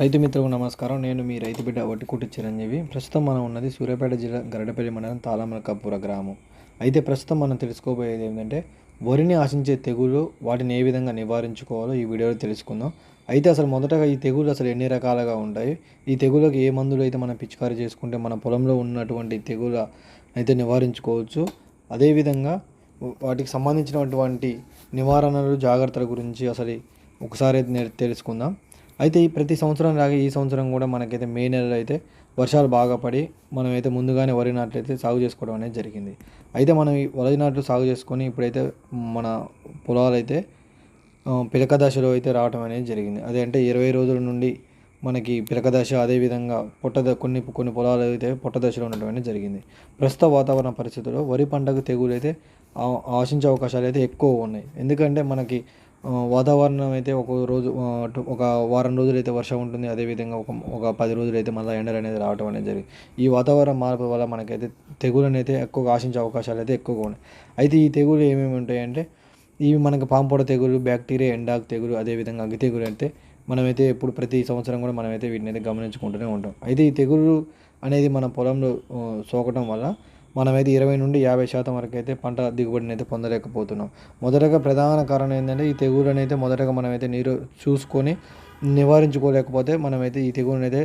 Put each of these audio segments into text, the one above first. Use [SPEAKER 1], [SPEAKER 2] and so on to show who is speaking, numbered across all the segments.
[SPEAKER 1] రైతు మిత్రులకు నమస్కారం. నేను మీ రైతు బిడ్డ వట్టికుటి చిరంజీవి. ప్రస్తుతం మనం ఉన్నది సూర్యాపేట జిల్లా గరడపల్లి మండలం తాళమలకాపుర గ్రామం. అయితే ప్రస్తుతం మనం తెలుసుకోబోయేది ఏంటంటే వరిని ఆశించే తెగులు వాటిని ఏ విధంగా నివారించుకోవాలో ఈ వీడియోలో తెలుసుకుందాం. అయితే అసలు మొదటగా ఈ తెగులు అసలు ఎన్ని రకాలుగా ఉంటాయి? ఈ తెగులకు ఏ మందులు అయితే మనం పిచికారీ చేసుకుంటే మన పొలంలో ఉన్నటువంటి తెగుల అయితే నివారించుకోవచ్చు. అదేవిధంగా వాటికి సంబంధించినటువంటి నివారణలు జాగ్రత్తల గురించి అసలు ఒకసారి అయితే నే- తెలుసుకుందాం. అయితే ఈ ప్రతి సంవత్సరం లాగా ఈ సంవత్సరం కూడా మనకైతే మే నెలలో అయితే వర్షాలు బాగా పడి మనమైతే ముందుగానే వరి నాట్లు అయితే సాగు చేసుకోవడం అనేది జరిగింది. అయితే మనం ఈ వరి నాట్లు సాగు చేసుకొని ఇప్పుడైతే మన పొలాలు అయితే పిలక దశలో అయితే రావడం అనేది జరిగింది. అదే అంటే ఇరవై రోజుల నుండి మనకి పిలక దశ అదేవిధంగా పొట్ట ద- కొన్ని కొన్ని పొలాలు అయితే పొట్ట దశలో ఉండటం అనేది జరిగింది. ప్రస్తుత వాతావరణ పరిస్థితుల్లో వరి పంటకు తెగులు అయితే ఆశించే అవకాశాలు అయితే ఎక్కువ ఉన్నాయి. ఎందుకంటే మనకి వాతావరణం అయితే ఒక రోజు ఒక వారం రోజులు అయితే వర్షం ఉంటుంది. అదేవిధంగా ఒక ఒక పది రోజులు అయితే మళ్ళీ ఎండలు అనేది రావడం అనేది జరిగింది. ఈ వాతావరణ మార్పు వల్ల మనకైతే తెగులను అయితే ఎక్కువగా ఆశించే అవకాశాలు అయితే ఎక్కువగా ఉన్నాయి. అయితే ఈ తెగులు ఏమేమి ఉంటాయంటే ఇవి మనకి పాంపొడ తెగులు బ్యాక్టీరియా ఎండాకు తెగులు అదేవిధంగా అగ్గి తెగులు అయితే మనమైతే ఇప్పుడు ప్రతి సంవత్సరం కూడా మనమైతే వీటిని అయితే గమనించుకుంటూనే ఉంటాం. అయితే ఈ తెగులు అనేది మన పొలంలో సోకటం వల్ల మనమైతే ఇరవై నుండి యాభై శాతం వరకు అయితే పంట దిగుబడిని అయితే పొందలేకపోతున్నాం. మొదటగా ప్రధాన కారణం ఏంటంటే ఈ తెగులను అయితే మొదటగా మనమైతే నీరు చూసుకొని నివారించుకోలేకపోతే మనమైతే ఈ తెగులను అయితే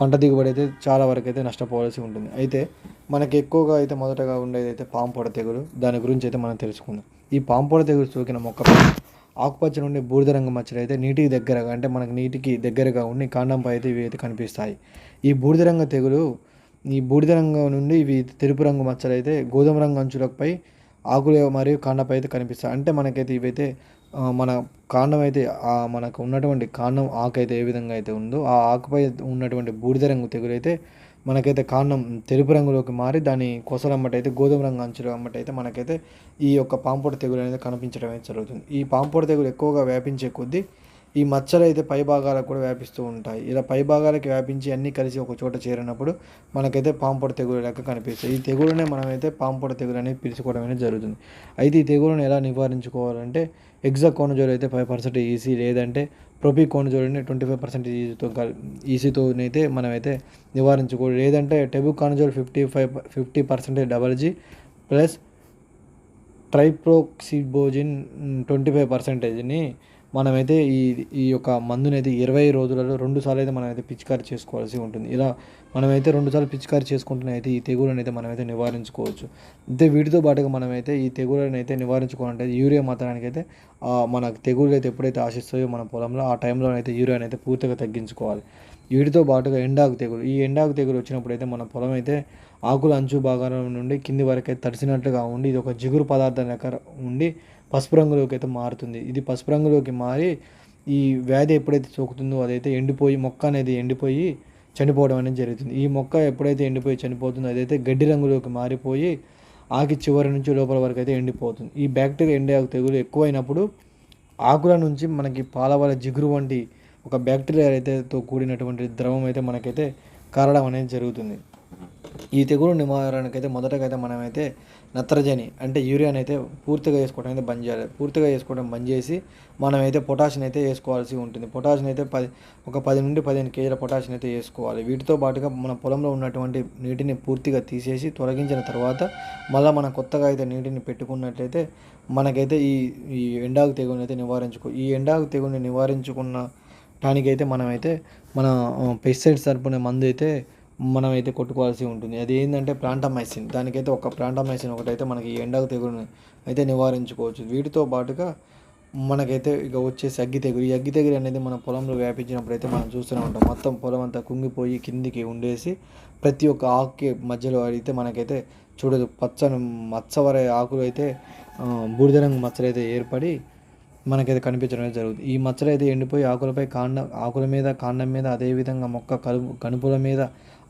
[SPEAKER 1] పంట దిగుబడి అయితే చాలా వరకు అయితే నష్టపోవాల్సి ఉంటుంది. అయితే మనకి ఎక్కువగా అయితే మొదటగా ఉండేది అయితే పాంపొడ తెగులు. దాని గురించి అయితే మనం తెలుసుకుందాం. ఈ పాంపొడ తెగులు సోకిన మొక్క ఆకుపచ్చ నుండి బూడిద రంగు మచ్చలు అయితే నీటికి దగ్గరగా అంటే మనకి నీటికి దగ్గరగా ఉండి కాండంపై అయితే ఇవి అయితే కనిపిస్తాయి. ఈ బూడిద రంగు తెగులు ఈ బూడిద రంగు నుండి ఇవి తెలుపు రంగు మచ్చలు అయితే గోధుమ రంగు అంచులపై ఆకులు మరియు కాండపై అయితే కనిపిస్తాయి. అంటే మనకైతే ఇవైతే మన కాండం అయితే మనకు ఉన్నటువంటి కాండం ఆకు అయితే ఏ విధంగా అయితే ఉందో ఆ ఆకుపై ఉన్నటువంటి బూడిద రంగు తెగులు అయితే మనకైతే కాండం తెలుపు రంగులోకి మారి దాని కొసలమ్మట అయితే గోధుమ రంగు అంచులు అమ్మటైతే అయితే మనకైతే ఈ యొక్క పాంపొడ తెగులు అనేది కనిపించడం అయితే జరుగుతుంది. ఈ పాంపొడ తెగులు ఎక్కువగా వ్యాపించే కొద్దీ ఈ మచ్చలు అయితే పై భాగాలకు కూడా వ్యాపిస్తూ ఉంటాయి. ఇలా పై భాగాలకి వ్యాపించి అన్నీ కలిసి ఒక చోట చేరినప్పుడు మనకైతే పాంపొడ తెగులు లెక్క కనిపిస్తాయి. ఈ తెగులునే మనమైతే పాంపొడ తెగులు అనేది పిలుచుకోవడం అనేది జరుగుతుంది. అయితే ఈ తెగులను ఎలా నివారించుకోవాలంటే ఎగ్జా కోనజోల్ అయితే ఫైవ్ పర్సెంట్ ఈసీ లేదంటే ప్రొపీ కోనజోల్ని ట్వంటీ ఫైవ్ పర్సెంట్ ఈజీతో ఈసీతో మనమైతే నివారించుకోవాలి లేదంటే tebuconazole fifty five fifty percentage double G plus trifloxystrobin twenty five పర్సెంటేజ్ని మనమైతే ఈ ఈ యొక్క మందునైతే ఇరవై రోజులలో రెండు సార్లు అయితే మనమైతే పిచికారి చేసుకోవాల్సి ఉంటుంది. ఇలా మనమైతే రెండు సార్లు పిచికారి చేసుకుంటూనే అయితే ఈ తెగులను అయితే మనమైతే నివారించుకోవచ్చు. అంతే వీటితో పాటుగా మనమైతే ఈ తెగులను అయితే నివారించుకోవాలంటే యూరియా మాత్రానికి అయితే మన తెగులు అయితే ఎప్పుడైతే ఆశిస్తాయో మన పొలంలో ఆ టైంలో అయితే యూరియాని అయితే పూర్తిగా తగ్గించుకోవాలి. వీటితో పాటుగా ఎండాకు తెగులు ఈ ఎండాకు తెగులు వచ్చినప్పుడు అయితే మన పొలం అయితే ఆకుల అంచు భాగాల నుండి కింది వరకు అయితే తడిసినట్లుగా ఉండి ఇది ఒక జిగురు పదార్థం లెక్క ఉండి పసుపు రంగులోకి అయితే మారుతుంది. ఇది పసుపు రంగులోకి మారి ఈ వ్యాధి ఎప్పుడైతే సోకుతుందో అదైతే ఎండిపోయి మొక్క అనేది ఎండిపోయి చనిపోవడం అనేది జరుగుతుంది. ఈ మొక్క ఎప్పుడైతే ఎండిపోయి చనిపోతుందో అదైతే గడ్డి రంగులోకి మారిపోయి ఆకి చివరి నుంచి లోపల వరకు అయితే ఎండిపోతుంది. ఈ బ్యాక్టీరియా ఎండే తెగులు ఎక్కువైనప్పుడు ఆకుల నుంచి మనకి పాలవాల జిగురు వంటి ఒక బ్యాక్టీరియా అయితే తో కూడినటువంటి ద్రవం అయితే మనకైతే కారడం అనేది జరుగుతుంది. ఈ తెగులు నివారణకైతే మొదటగా అయితే మనమైతే నత్రజని అంటే యూరియాని అయితే పూర్తిగా వేసుకోవడం అయితే బంద్ చేయాలి. పూర్తిగా వేసుకోవడం బంద్ చేసి మనమైతే పొటాషియం అయితే వేసుకోవాల్సి ఉంటుంది. పొటాషియం అయితే పది ఒక పది నుండి పదిహేను కేజీల పొటాషియం అయితే వేసుకోవాలి. వీటితో పాటుగా మన పొలంలో ఉన్నటువంటి నీటిని పూర్తిగా తీసేసి తొలగించిన తర్వాత మళ్ళీ మనం కొత్తగా అయితే నీటిని పెట్టుకున్నట్లయితే మనకైతే ఈ ఈ ఎండాకు తెగుని అయితే నివారించుకో ఈ ఎండాకు తెగుని నివారించుకున్న దానికైతే మనమైతే మన పెస్టిసైడ్స్ తరపున మందు అయితే మనమైతే కొట్టుకోవాల్సి ఉంటుంది. అది ఏంటంటే ప్లాంటమైసిన్. దానికైతే ఒక ప్లాంటమైసిన్ ఒకటైతే మనకి ఎండకు తెగులు తెగులుని అయితే నివారించుకోవచ్చు. వీటితో పాటుగా మనకైతే ఇక వచ్చేసి అగ్గి తెగులు. ఈ అగ్గి తెగులు అనేది మన పొలంలో వ్యాపించినప్పుడు అయితే మనం చూస్తూనే ఉంటాం. మొత్తం పొలం అంతా కుంగిపోయి కిందికి ఉండేసి ప్రతి ఒక్క ఆకుకి మధ్యలో అయితే మనకైతే చూడదు. పచ్చని మచ్చవరే ఆకులు అయితే బూడిద రంగు మచ్చలు అయితే ఏర్పడి మనకైతే కనిపించడం జరుగుతుంది. ఈ మచ్చలు అయితే ఎండిపోయి ఆకులపై కాండం ఆకుల మీద కాండం మీద అదేవిధంగా మొక్క కలుపు కనుపుల మీద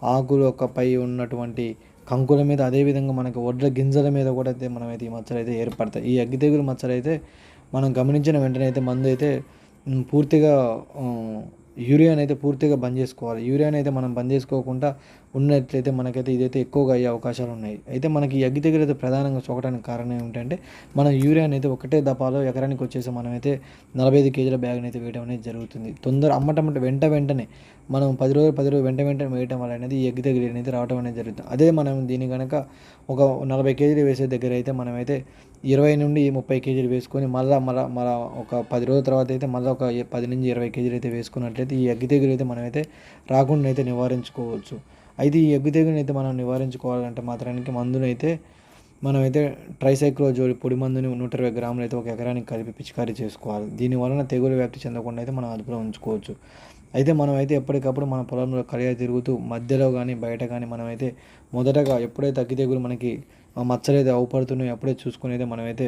[SPEAKER 1] ఆకులు ఒక పై ఉన్నటువంటి కంకుల మీద అదేవిధంగా మనకి వడ్ల గింజల మీద కూడా అయితే మనమైతే ఈ మచ్చలు అయితే ఏర్పడతాయి. ఈ అగ్గి తెగులు మచ్చలు అయితే మనం గమనించిన వెంటనే అయితే మందు అయితే పూర్తిగా యూరియాని అయితే పూర్తిగా బంద్ చేసుకోవాలి. యూరియాని అయితే మనం బంద్ చేసుకోకుండా ఉన్నట్లయితే మనకైతే ఇదైతే ఎక్కువగా అయ్యే అవకాశాలు ఉన్నాయి. అయితే మనకి ఈ అగ్గి దగ్గర అయితే ప్రధానంగా సోకడానికి కారణం ఏమిటంటే మనం యూరియాని అయితే ఒకటే దపాలో ఎకరానికి వచ్చేసి మనమైతే నలభై ఐదు కేజీల బ్యాగ్ని అయితే వేయడం అనేది జరుగుతుంది. తొందర అమ్మటమంటే వెంట వెంటనే మనం పది రోజులు పది రోజులు వెంట వెంటనే వేయటం వల్ల అనేది ఈ అగ్గి తెగులు అనేది రావడం అనేది జరుగుతుంది. అదే మనం దీని కనుక ఒక నలభై కేజీలు వేసే దగ్గర అయితే మనమైతే ఇరవై నుండి ముప్పై కేజీలు వేసుకొని మళ్ళీ మళ్ళీ మళ్ళీ ఒక పది రోజుల తర్వాత అయితే మళ్ళీ ఒక పది నుంచి ఇరవై కేజీలు అయితే వేసుకున్నట్లయితే ఈ అగ్గి దగ్గర అయితే మనమైతే రాకుండా అయితే నివారించుకోవచ్చు. అయితే ఈ అగ్గి అయితే మనం నివారించుకోవాలంటే మాత్రానికి మందునైతే మనమైతే ట్రైసైక్లోజోల్ పొడి మందుని నూట ఇరవై గ్రాములు అయితే ఒక ఎకరానికి కలిపి పిచికారీ చేసుకోవాలి. దీని వలన తెగులు వ్యాప్తి చెందకుండా అయితే మనం అదుపులో ఉంచుకోవచ్చు. అయితే మనం అయితే ఎప్పటికప్పుడు మన పొలంలో కలియ తిరుగుతూ మధ్యలో కానీ బయట కానీ మనమైతే మొదటగా ఎప్పుడైతే అగ్గి తెగులు మనకి మచ్చలు అయితే అవుపడుతున్నాయో అప్పుడే చూసుకుని అయితే మనమైతే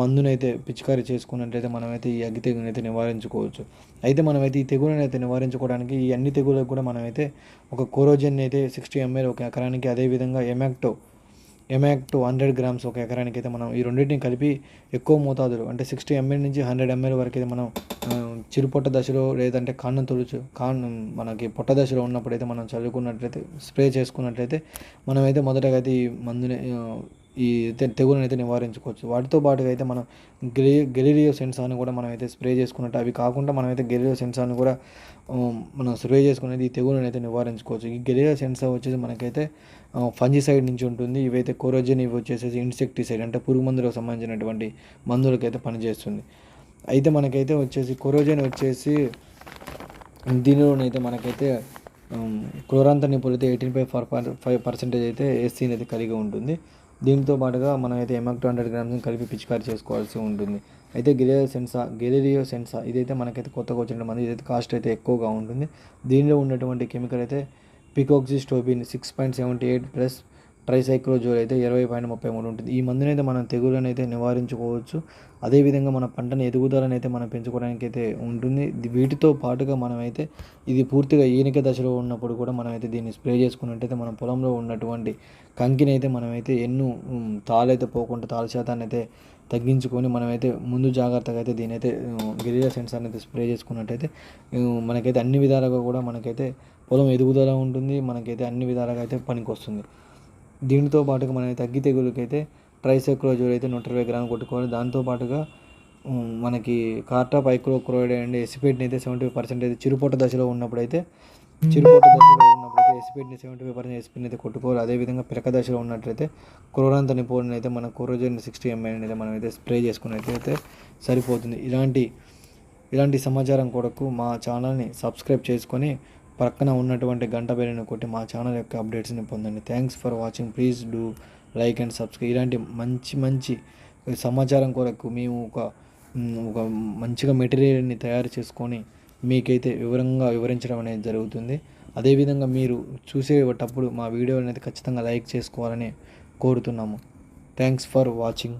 [SPEAKER 1] మందునైతే పిచికారీ చేసుకున్నట్లయితే మనమైతే ఈ అగ్గి తెగులను అయితే నివారించుకోవచ్చు. అయితే మనమైతే ఈ తెగులను అయితే నివారించుకోవడానికి ఈ అన్ని తెగులకు కూడా మనమైతే ఒక కోరోజన్ అయితే సిక్స్టీ ఎంఎల్ ఒక ఎకరానికి అదేవిధంగా ఎమాక్టో ఎమాక్టో హండ్రెడ్ గ్రామ్స్ ఒక ఎకరానికి అయితే మనం ఈ రెండింటిని కలిపి ఎక్కువ మోతాదులో అంటే సిక్స్టీ ఎంఎల్ నుంచి హండ్రెడ్ ఎంఎల్ వరకు అయితే మనం చిరుపొట్ట దశలో లేదంటే కాన్న తొలుచు కాన్ మనకి పొట్ట దశలో ఉన్నప్పుడైతే మనం చల్లుకున్నట్లయితే స్ప్రే చేసుకున్నట్లయితే మనమైతే మొదటగా అయితే ఈ మందుని ఈ తెగులను అయితే నివారించుకోవచ్చు. వాటితో పాటుగా అయితే మనం గెలి గెలిరియో సెన్సార్ని కూడా మనం అయితే స్ప్రే చేసుకున్నట్టు అవి కాకుండా మనమైతే గెలిరియో సెన్సార్ని కూడా మనం స్ప్రే చేసుకునేది ఈ తెగులను అయితే నివారించుకోవచ్చు. ఈ గెలిరియో సెన్సార్ వచ్చేసి మనకైతే ఫంజిసైడ్ నుంచి ఉంటుంది. ఇవైతే కోరోజన్ ఇవి వచ్చేసి ఇన్సెక్టిసైడ్ అంటే పురుగు మందులకు సంబంధించినటువంటి మందులకైతే పనిచేస్తుంది. అయితే మనకైతే వచ్చేసి కొరోజన్ వచ్చేసి దీనిలోనైతే మనకైతే క్లోరాంతని పొలితే eighteen five for five percentage అయితే ఏసీని అయితే కలిగి ఉంటుంది. దీంతో పాటుగా మనం అయితే ఎంఎక్ టూ హండ్రెడ్ గ్రామ్స్ కలిపి పిచికారి చేసుకోవాల్సి ఉంటుంది. అయితే గెలియో సెన్సా గెలిరియో సెన్సా ఇదైతే మనకైతే కొత్తగా వచ్చిన మంది ఇదైతే కాస్ట్ అయితే ఎక్కువగా ఉంటుంది. దీనిలో ఉన్నటువంటి కెమికల్ అయితే picoxystrobin six point seventy eight plus tricyclazole అయితే ఇరవై పాయింట్ ముప్పై మూడు ఉంటుంది. ఈ మందునైతే మనం తెగులను అయితే నివారించుకోవచ్చు. అదేవిధంగా మన పంటను ఎదుగుదలను అయితే మనం పెంచుకోవడానికి అయితే ఉంటుంది వీటితో పాటుగా మనమైతే ఇది పూర్తిగా ఈనిక దశలో ఉన్నప్పుడు కూడా మనమైతే దీన్ని స్ప్రే చేసుకున్నట్టయితే మన పొలంలో ఉన్నటువంటి కంకిని అయితే మనమైతే ఎన్నో తాళైతే పోకుండా తాళ శాతాన్ని అయితే తగ్గించుకొని మనమైతే ముందు జాగ్రత్తగా అయితే దీనైతే గెలియా సెన్సార్ని అయితే స్ప్రే చేసుకున్నట్టయితే మనకైతే అన్ని విధాలుగా కూడా మనకైతే పొలం ఎదుగుదల ఉంటుంది. మనకైతే అన్ని విధాలుగా అయితే పనికి వస్తుంది దీనితో పాటుగా మనమైతే అగ్గి తెగులకైతే ట్రైసైక్లోజోల్ అయితే నూట ఇరవై గ్రాములు కొట్టుకోవాలి. దాంతో పాటుగా మనకి కార్టా పైక్రోక్రోయిడ్ అండ్ ఎసిపేట్ని అయితే సెవెంటీ ఫైవ్ పర్సెంట్ అయితే చిరుపొట్ట దశలో ఉన్నప్పుడైతే చిరుపొట్ట దశలో ఉన్నప్పుడైతే ఎసిపేట్ని సెవెంటీ ఫైవ్ పర్సెంట్ ఎసిపేట్ని అయితే కొట్టుకోవాలి. అదేవిధంగా పిలక దశలో ఉన్నట్లయితే క్రోరాంత నిపోని అయితే మన కోరోజన్ సిక్స్టీ ఎంఐ అయితే మనం అయితే స్ప్రే చేసుకున్నట్లయితే సరిపోతుంది. ఇలాంటి ఇలాంటి సమాచారం కొరకు మా ఛానల్ని సబ్స్క్రైబ్ చేసుకొని పక్కన ఉన్నటువంటి గంట బెల్లని కొట్టి మా ఛానల్ యొక్క అప్డేట్స్ని పొందండి. Thanks for watching please do like and subscribe ఇలాంటి మంచి మంచి సమాచారం కొరకు మేము ఒక ఒక మంచిగా మెటీరియల్ని తయారు చేసుకొని మీకైతే వివరంగా వివరించడం అనేది జరుగుతుంది. అదేవిధంగా మీరు చూసేటప్పుడు మా వీడియోని అయితే ఖచ్చితంగా లైక్ చేసుకోవాలని కోరుతున్నాము. Thanks for watching